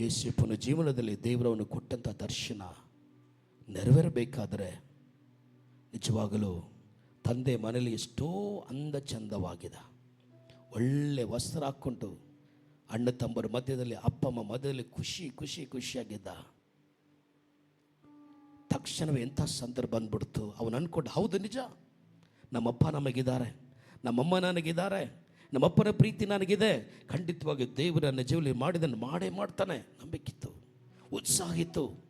ಯೇಸುಪ್ಪನ ಜೀವನದಲ್ಲಿ ದೇವರವನ್ನು ಕೊಟ್ಟಂಥ ದರ್ಶನ ನೆರವೇರಬೇಕಾದರೆ ನಿಜವಾಗಲೂ ತಂದೆ ಮನೇಲಿ ಎಷ್ಟೋ ಅಂದ ಚಂದವಾಗಿದೆ. ಒಳ್ಳೆ ವಸ್ತ್ರ ಹಾಕ್ಕೊಂಡು ಅಣ್ಣ ತಮ್ಮರ ಮಧ್ಯದಲ್ಲಿ, ಅಪ್ಪ ಅಮ್ಮ ಮಧ್ಯದಲ್ಲಿ ಖುಷಿ ಖುಷಿ, ಖುಷಿಯಾಗಿದ್ದ. ತಕ್ಷಣವೇ ಎಂಥ ಸಂದರ್ಭ ಬಂದ್ಬಿಡ್ತು. ಅವನು ಅಂದ್ಕೊಂಡು ಹೌದು ನಿಜ. ನಮ್ಮಪ್ಪ ನಮಗಿದ್ದಾರೆ. ನಮ್ಮಮ್ಮ ನನಗಿದ್ದಾರೆ. ನಮ್ಮಪ್ಪನ ಪ್ರೀತಿ ನನಗಿದೆ. ಖಂಡಿತವಾಗಿ ದೇವರು ನನ್ನ ಜೀವನ ಮಾಡಿದನ್ನು ಮಾಡೇ ಮಾಡ್ತಾನೆ. ನಂಬಿಕಿತ್ತು ಉತ್ಸಾಹ ಇತ್ತು.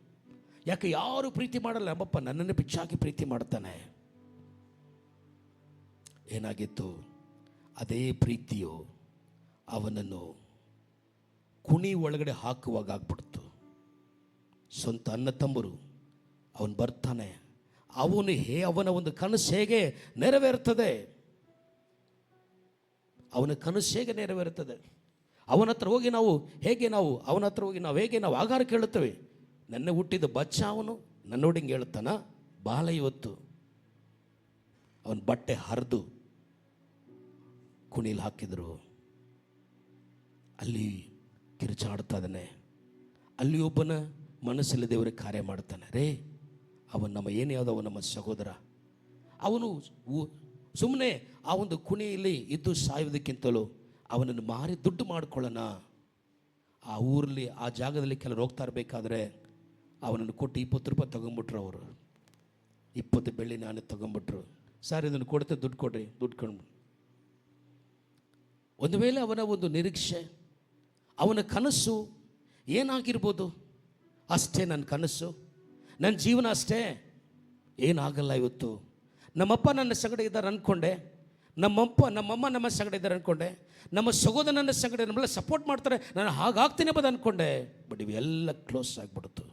ಯಾಕೆ ಯಾರು ಪ್ರೀತಿ ಮಾಡಲ್ಲ? ನಮ್ಮಪ್ಪ ನನ್ನನ್ನು ಬಿಚ್ಚಾಕಿ ಪ್ರೀತಿ ಮಾಡ್ತಾನೆ. ಏನಾಗಿತ್ತು? ಅದೇ ಪ್ರೀತಿಯು ಅವನನ್ನು ಕುಣಿ ಒಳಗಡೆ ಹಾಕುವಾಗ ಆಗ್ಬಿಡ್ತು. ಸ್ವಂತ ಅನ್ನ ತಂಬರು ಅವನು ಬರ್ತಾನೆ. ಅವನು ಹೇ, ಅವನ ಒಂದು ಕನಸು ಹೇಗೆ ನೆರವೇರ್ತದೆ? ಅವನ ಕನಸು ಹೇಗೆ ನೆರವೇರುತ್ತದೆ? ಅವನ ಹತ್ರ ಹೋಗಿ ನಾವು ಹೇಗೆ ನಾವು, ಅವನ ಹತ್ರ ಹೋಗಿ ನಾವು ಹೇಗೆ ನಾವು ಆಗಾರ ಕೇಳುತ್ತೇವೆ? ನನ್ನ ಹುಟ್ಟಿದ ಬಚ್ಚ ಅವನು ನನ್ನೋಡಿಂಗೆ ಹೇಳ್ತಾನ, ಬಾಲ ಇವತ್ತು. ಅವನ ಬಟ್ಟೆ ಹರಿದು ಕುಣಿಲಿ ಹಾಕಿದರು. ಅಲ್ಲಿ ಕಿರುಚಾಡ್ತಾನೆ ಅಲ್ಲಿ ಒಬ್ಬನ ಮನಸ್ಸಲ್ಲಿ ದೇವರಿಗೆ ಕಾರ್ಯ ಮಾಡ್ತಾನೆ. ರೇ, ಅವನು ನಮ್ಮ ಏನೇ ಅವನು ನಮ್ಮ ಸಹೋದರ. ಅವನು ಸುಮ್ಮನೆ ಆ ಒಂದು ಕುಣಿಯಲ್ಲಿ ಇದ್ದು ಸಾಯುವುದಕ್ಕಿಂತಲೂ ಅವನನ್ನು ಮಾರಿ ದುಡ್ಡು ಮಾಡಿಕೊಳ್ಳೋಣ. ಆ ಊರಲ್ಲಿ, ಆ ಜಾಗದಲ್ಲಿ ಕೆಲವರು ಹೋಗ್ತಾ ಇರಬೇಕಾದ್ರೆ ಅವನನ್ನು ಕೊಟ್ಟು ಇಪ್ಪತ್ತು ರೂಪಾಯಿ ತೊಗೊಂಬಿಟ್ರು ಅವರು. ಇಪ್ಪತ್ತು ಬೆಳ್ಳಿ ನಾನೇ ತೊಗೊಂಬಿಟ್ರು. ಸರ್, ಇದನ್ನು ಕೊಡ್ತೆ, ದುಡ್ಡು ಕೊಡ್ರಿ, ದುಡ್ಡು ಕೊಂಡು ಒಂದು ವೇಳೆ ಅವನ ಒಂದು ನಿರೀಕ್ಷೆ, ಅವನ ಕನಸು ಏನಾಗಿರ್ಬೋದು? ಅಷ್ಟೇ ನನ್ನ ಕನಸು, ನನ್ನ ಜೀವನ ಅಷ್ಟೇ? ಏನಾಗಲ್ಲ ಇವತ್ತು. ನಮ್ಮಪ್ಪ ನನ್ನ ಸಗಡೆ ಇದ್ದಾರೆ ಅಂದ್ಕೊಂಡೆ ನಮ್ಮಪ್ಪ ನಮ್ಮಮ್ಮ ನಮ್ಮ ಸಂಗಡ ಇದ್ದಾರೆ ಅಂದ್ಕೊಂಡೆ ನಮ್ಮ ಸಹೋದರ ಸಂಗಡ ಸಗಡೆ ನಮ್ಮೆಲ್ಲ ಸಪೋರ್ಟ್ ಮಾಡ್ತಾರೆ. ನಾನು ಹಾಗಾಗ್ತೀನಿ ಅಂತ ಅಂದ್ಕೊಂಡೆ ಬಟ್ ಇವೆಲ್ಲ ಕ್ಲೋಸ್ ಆಗಿಬಿಡ್ತು.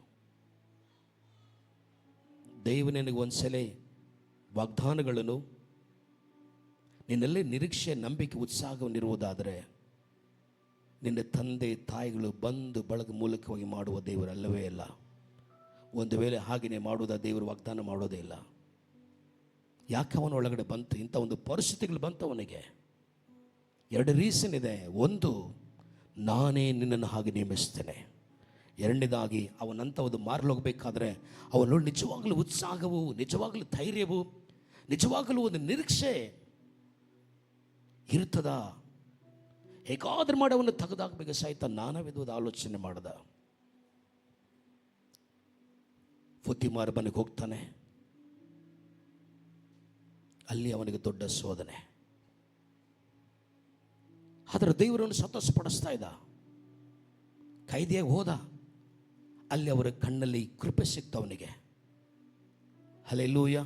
ದೈವ ನಿನಗೆ ಒಂದ್ಸಲ ವಾಗ್ದಾನಗಳನ್ನು, ನಿನ್ನಲ್ಲಿ ನಿರೀಕ್ಷೆ, ನಂಬಿಕೆ, ಉತ್ಸಾಹವನ್ನಿರುವುದಾದರೆ ನಿನ್ನ ತಂದೆ, ತಾಯಿಗಳು ಬಂದು ಬಳಗ ಮೂಲಕವಾಗಿ ಮಾಡುವ ದೇವರಲ್ಲವೇ ಇಲ್ಲ. ಒಂದು ವೇಳೆ ಹಾಗೆಯೇ ಮಾಡುವುದ ದೇವರು ವಾಗ್ದಾನ ಮಾಡೋದೇ ಇಲ್ಲ. ಯಾಕೆ ಅವನ ಒಳಗಡೆ ಬಂತು? ಇಂಥ ಒಂದು ಪರಿಸ್ಥಿತಿಗಳು ಬಂತು ಅವನಿಗೆ. ಎರಡು ರೀಸನ್ ಇದೆ. ಒಂದು, ನಾನೇ ನಿನ್ನನ್ನು ಹಾಗೆ ನೇಮಿಸ್ತೇನೆ. ಎರಡನೇದಾಗಿ ಅವನಂಥ ಒಂದು ಹೋಗಬೇಕಾದ್ರೆ ಅವನು ನಿಜವಾಗಲೂ ಉತ್ಸಾಹವು, ನಿಜವಾಗಲೂ ಧೈರ್ಯವು, ನಿಜವಾಗಲೂ ಒಂದು ನಿರೀಕ್ಷೆ ಇರ್ತದ. ಹೇಗಾದ್ರೂ ಮಾಡಿ ಅವನು ತೆಗೆದಾಕಬೇಕು ಸಹಿತ ನಾನಾ ವಿಧವಾದ ಆಲೋಚನೆ ಮಾಡ್ದ. ಬುದ್ಧಿಮಾರ್ ಮನೆಗೆ ಹೋಗ್ತಾನೆ. ಅಲ್ಲಿ ಅವನಿಗೆ ದೊಡ್ಡ ಶೋಧನೆ. ಆದರೆ ದೇವರನ್ನು ಸಂತೋಷಪಡಿಸ್ತಾ ಇದ್ದ. ಕೈದಿಯಾಗಿ ಹೋದ. ಅಲ್ಲಿ ಅವರ ಕಣ್ಣಲ್ಲಿ ಕೃಪೆ ಸಿಕ್ತು ಅವನಿಗೆ. ಅಲೆಲೂಯ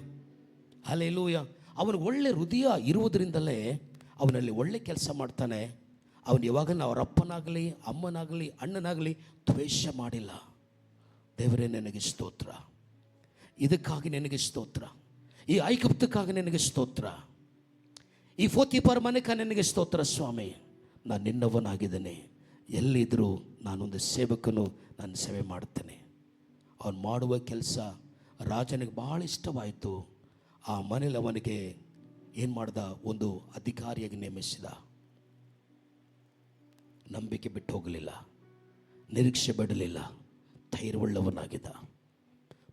ಹಲೆಲೂಯ ಅವನು ಒಳ್ಳೆ ಹೃದಯ ಇರುವುದರಿಂದಲೇ ಅವನಲ್ಲಿ ಒಳ್ಳೆ ಕೆಲಸ ಮಾಡ್ತಾನೆ. ಅವನು ಯಾವಾಗ ಅವರ ಅಪ್ಪನಾಗಲಿ, ಅಮ್ಮನಾಗಲಿ, ಅಣ್ಣನಾಗಲಿ ದ್ವೇಷ ಮಾಡಿಲ್ಲ. ದೇವರೇ, ನನಗೆ ಸ್ತೋತ್ರ. ಇದಕ್ಕಾಗಿ ನಿನಗೆ ಸ್ತೋತ್ರ. ಈ ಐಕಪ್ತಕ್ಕಾಗಿ ನಿನಗೆ ಸ್ತೋತ್ರ. ಈ ಫೋತಿಪರ್ ಮನೆಕ ನಿನಗೆ ಸ್ತೋತ್ರ, ಸ್ವಾಮಿ. ನಾನು ನಿನ್ನವನಾಗಿದ್ದೇನೆ. ಎಲ್ಲಿದ್ದರೂ ನಾನೊಂದು ಸೇವಕನು ನಾನು ಸೇವೆ ಮಾಡ್ತೇನೆ. ಅವನು ಮಾಡುವ ಕೆಲಸ ರಾಜನಿಗೆ ಭಾಳ ಇಷ್ಟವಾಯಿತು. ಆ ಮನೇಲಿ ಅವನಿಗೆ ಏನು ಮಾಡ್ದ? ಒಂದು ಅಧಿಕಾರಿಯಾಗಿ ನೇಮಿಸಿದ. ನಂಬಿಕೆ ಬಿಟ್ಟು ಹೋಗಲಿಲ್ಲ. ನಿರೀಕ್ಷೆ ಬಿಡಲಿಲ್ಲ. ಧೈರ್ಯವುಳ್ಳವನಾಗಿದ್ದ.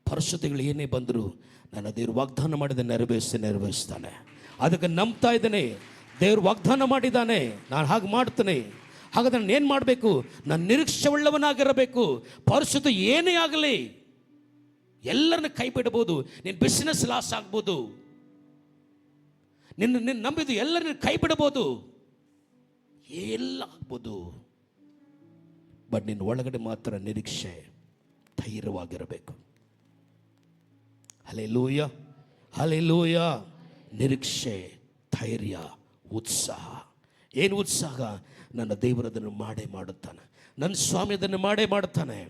ಪರಿಸ್ಥಿತಿಗಳು ಏನೇ ಬಂದರೂ ನನ್ನ ದೇವರು ವಾಗ್ದಾನ ಮಾಡಿದ ನೆರವೇರಿಸಿ ನೆರವೇರಿಸ್ತಾನೆ. ಅದಕ್ಕೆ ನಂಬ್ತಾ ಇದ್ದೇನೆ. ದೇವರು ವಾಗ್ದಾನ ಮಾಡಿದ್ದಾನೆ. ನಾನು ಹಾಗೆ ಮಾಡ್ತೇನೆ. ಹಾಗಾದ್ರೆ ನಾನು ಏನು ಮಾಡಬೇಕು? ನಾನು ನಿರೀಕ್ಷೆ ಉಳ್ಳವನಾಗಿರಬೇಕು ಪರಿಸ್ಥಿತಿ ಏನೇ ಆಗಲಿ, ಎಲ್ಲರನ್ನ ಕೈ ಬಿಡ್ಬೋದು ನಿನ್ನ ಬಿಸ್ನೆಸ್ ಲಾಸ್ ಆಗ್ಬೋದು. ನಿನ್ನ ನಿನ್ನ ನಂಬಿದ್ದು ಎಲ್ಲರನ್ನ ಕೈ ಬಿಡ್ಬೋದು ಎಲ್ಲ ಆಗ್ಬೋದು ಬಟ್ ನಿನ್ನ ಒಳಗಡೆ ಮಾತ್ರ ನಿರೀಕ್ಷೆ, ಧೈರ್ಯವಾಗಿರಬೇಕು. ಹಲೆ ಲೂಯ ಹಲೆ ಲೂಯ ನಿರೀಕ್ಷೆ, ಧೈರ್ಯ, ಉತ್ಸಾಹ. ಏನು ಉತ್ಸಾಹ? ನನ್ನ ದೇವರದನ್ನು ಮಾಡೇ ಮಾಡುತ್ತಾನೆ. ನನ್ನ ಸ್ವಾಮಿ ಅದನ್ನು ಮಾಡೇ ಮಾಡುತ್ತಾನೆ.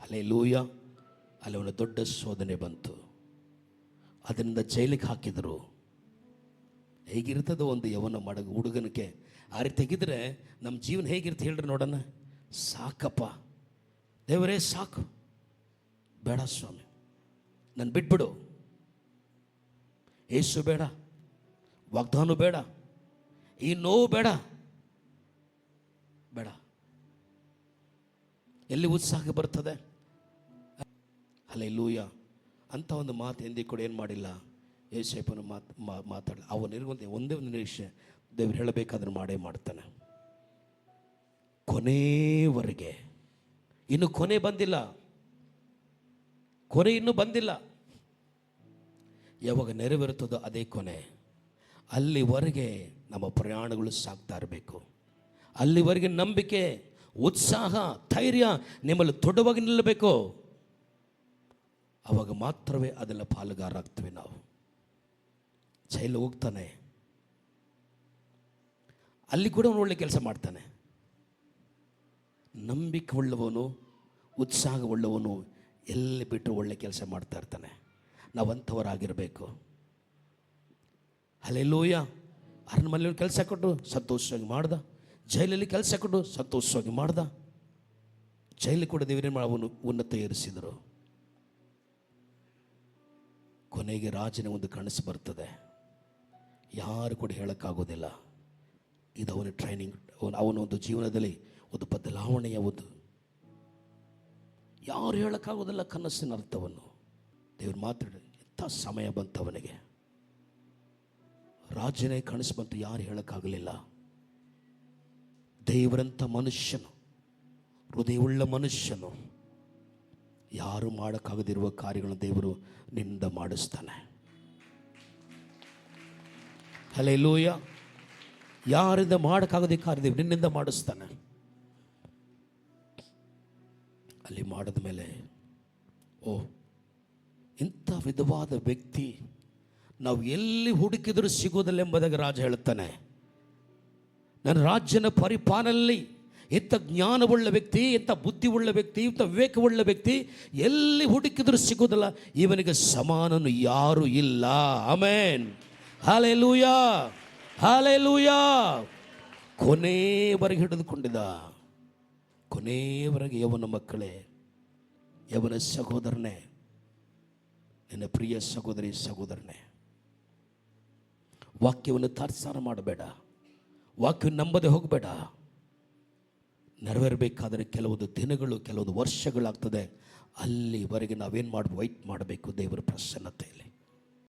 ಅಲ್ಲೇ ಲೂಯ ಅಲ್ಲಿ ಅವನ ದೊಡ್ಡ ಶೋಧನೆ ಬಂತು. ಅದರಿಂದ ಜೈಲಿಗೆ ಹಾಕಿದರು. ಹೇಗಿರ್ತದೋ ಒಂದು ಯವನ ಮಡಗ ಹುಡುಗನಿಗೆ. ಆ ರೀತಿ ತೆಗೆದ್ರೆ ನಮ್ಮ ಜೀವನ ಹೇಗಿರುತ್ತೆ ಹೇಳ್ರಿ ನೋಡೋಣ. ಸಾಕಪ್ಪ. ದೇವರೇ, ಸಾಕು. ಬೇಡ ಸ್ವಾಮಿ. ನಾನು ಬಿಟ್ಬಿಡು. ಏಸು ಬೇಡ. ವಾಗ್ದಾನು ಬೇಡ. ಈ ನೋವು ಬೇಡ. ಬೇಡ. ಎಲ್ಲಿ ಉತ್ಸಾಹ ಬರ್ತದೆ? ಅಲ್ಲ ಲೂಯ ಅಂತ ಒಂದು ಮಾತು ಎಂದಿ ಕೂಡ ಏನು ಮಾಡಿಲ್ಲ. ಏಸೇಪನ ಮಾತು ಮಾತಾಡಲ್ಲ ಅವನಿರುವಂತೆ ಒಂದೇ ಒಂದು ನಿರೀಕ್ಷೆ. ದೇವ್ರು ಹೇಳಬೇಕಾದ್ರೆ ಮಾಡೇ ಮಾಡ್ತಾನೆ. ಕೊನೆಯವರೆಗೆ ಇನ್ನು ಕೊನೆ ಬಂದಿಲ್ಲ. ಕೊನೆ ಇನ್ನೂ ಬಂದಿಲ್ಲ. ಯಾವಾಗ ನೆರವೇರುತ್ತದೋ ಅದೇ ಕೊನೆ. ಅಲ್ಲಿವರೆಗೆ ನಮ್ಮ ಪ್ರಯಾಣಗಳು ಸಾಗ್ತಾ ಇರಬೇಕು. ಅಲ್ಲಿವರೆಗೆ ನಂಬಿಕೆ, ಉತ್ಸಾಹ, ಧೈರ್ಯ ನಿಮ್ಮಲ್ಲಿ ದೊಡ್ಡವಾಗಿ ನಿಲ್ಲಬೇಕು. ಅವಾಗ ಮಾತ್ರವೇ ಅದೆಲ್ಲ ಪಾಲುಗಾರಾಗ್ತೇವೆ ನಾವು. ಜೈಲು ಹೋಗ್ತಾನೆ. ಅಲ್ಲಿ ಕೂಡ ಅವನು ಒಳ್ಳೆ ಕೆಲಸ ಮಾಡ್ತಾನೆ. ನಂಬಿಕೆ ಉಳ್ಳವನು ಉತ್ಸಾಹ ಉಳ್ಳವನು ಎಲ್ಲಿ ಬಿಟ್ಟು ಒಳ್ಳೆ ಕೆಲಸ ಮಾಡ್ತಾ ಇರ್ತಾನೆ? ನಾವು ಅಂಥವರಾಗಿರಬೇಕು. ಅಲ್ಲೆಲ್ಲೂಯ ಅರಣ್ಮನೆಯಲ್ಲಿ ಕೆಲಸ ಕೊಟ್ಟು ಸಂತೋಷವಾಗಿ ಮಾಡ್ದ. ಜೈಲಲ್ಲಿ ಕೆಲಸ ಕೊಟ್ಟು ಸಂತೋಷವಾಗಿ ಮಾಡ್ದ. ಜೈಲು ಕೂಡ ದೇವರೇನು ಅವನು ಉನ್ನತ ಏರಿಸಿದರು. ಕೊನೆಗೆ ರಾಜನ ಒಂದು ಕನಸು ಬರ್ತದೆ. ಯಾರು ಕೂಡ ಹೇಳೋಕ್ಕಾಗೋದಿಲ್ಲ. ಇದು ಅವನ ಟ್ರೈನಿಂಗ್ ಅವನ ಅವನ ಒಂದು ಜೀವನದಲ್ಲಿ ಒಂದು ಬದಲಾವಣೆಯ ಒಂದು ಯಾರು ಹೇಳೋಕ್ಕಾಗೋದಿಲ್ಲ ಕನಸಿನ ಅರ್ಥವನ್ನು. ದೇವ್ರು ಮಾತಾಡಿ, ಎಂಥ ಸಮಯ ಬಂತು ಅವನಿಗೆ. ರಾಜನೇ ಕನಸು ಬಂತು, ಯಾರು ಹೇಳೋಕ್ಕಾಗಲಿಲ್ಲ. ದೇವರಂಥ ಮನುಷ್ಯನು, ಹೃದಯವುಳ್ಳ ಮನುಷ್ಯನು, ಯಾರು ಮಾಡೋಕ್ಕಾಗದಿರುವ ಕಾರ್ಯಗಳನ್ನು ದೇವರು ನಿಂದ ಮಾಡಿಸ್ತಾನೆ. ಅಲ್ಲೇ ಲೂಯ ಯಾರಿಂದ ಮಾಡೋಕ್ಕಾಗದೆ ಕಾರ್ಯ ದೇವರು ನಿನ್ನಿಂದ ಮಾಡಿಸ್ತಾನೆ. ಅಲ್ಲಿ ಮಾಡಿದ ಮೇಲೆ, ಓ, ಇಂಥ ವಿಧವಾದ ವ್ಯಕ್ತಿ ನಾವು ಎಲ್ಲಿ ಹುಡುಕಿದರೂ ಸಿಗೋದಿಲ್ಲ ಎಂಬುದಾಗಿ ರಾಜ ಹೇಳುತ್ತಾನೆ. ನನ್ನ ರಾಜ್ಯನ ಪರಿಪಾಲನಲ್ಲಿ ಇಂಥ ಜ್ಞಾನವುಳ್ಳ ವ್ಯಕ್ತಿ, ಇಂಥ ಬುದ್ಧಿವುಳ್ಳ ವ್ಯಕ್ತಿ, ಇಂಥ ವಿವೇಕವುಳ್ಳ ವ್ಯಕ್ತಿ ಎಲ್ಲಿ ಹುಡುಕಿದರೂ ಸಿಗೋದಿಲ್ಲ ಇವನಿಗೆ ಸಮಾನನು ಯಾರು ಇಲ್ಲ. ಆಮೇನ್. ಹಾಲೆ ಲೂಯಾ ಹಾಲೆ ಲೂಯಾ ಕೊನೆಯವರೆಗೆ ಹಿಡಿದುಕೊಂಡಿದ್ದ. ಕೊನೆಯವರೆಗೆ ಯವನ ಮಕ್ಕಳೇ ಯವನ ಸಹೋದರನೇ, ನಿನ್ನ ಪ್ರಿಯ ಸಹೋದರಿ ಸಹೋದರನೇ, ವಾಕ್ಯವನ್ನು ತಾತ್ಸಾರ ಮಾಡಬೇಡ, ವಾಕ್ಯವನ್ನು ನಂಬದೆ ಹೋಗಬೇಡ. ನೆರವೇರಬೇಕಾದರೆ ಕೆಲವೊಂದು ದಿನಗಳು, ಕೆಲವೊಂದು ವರ್ಷಗಳಾಗ್ತದೆ. ಅಲ್ಲಿವರೆಗೆ ನಾವೇನು ಮಾಡಿ ವೈಟ್ ಮಾಡಬೇಕು ದೇವರ ಪ್ರಸನ್ನತೆಯಲ್ಲಿ.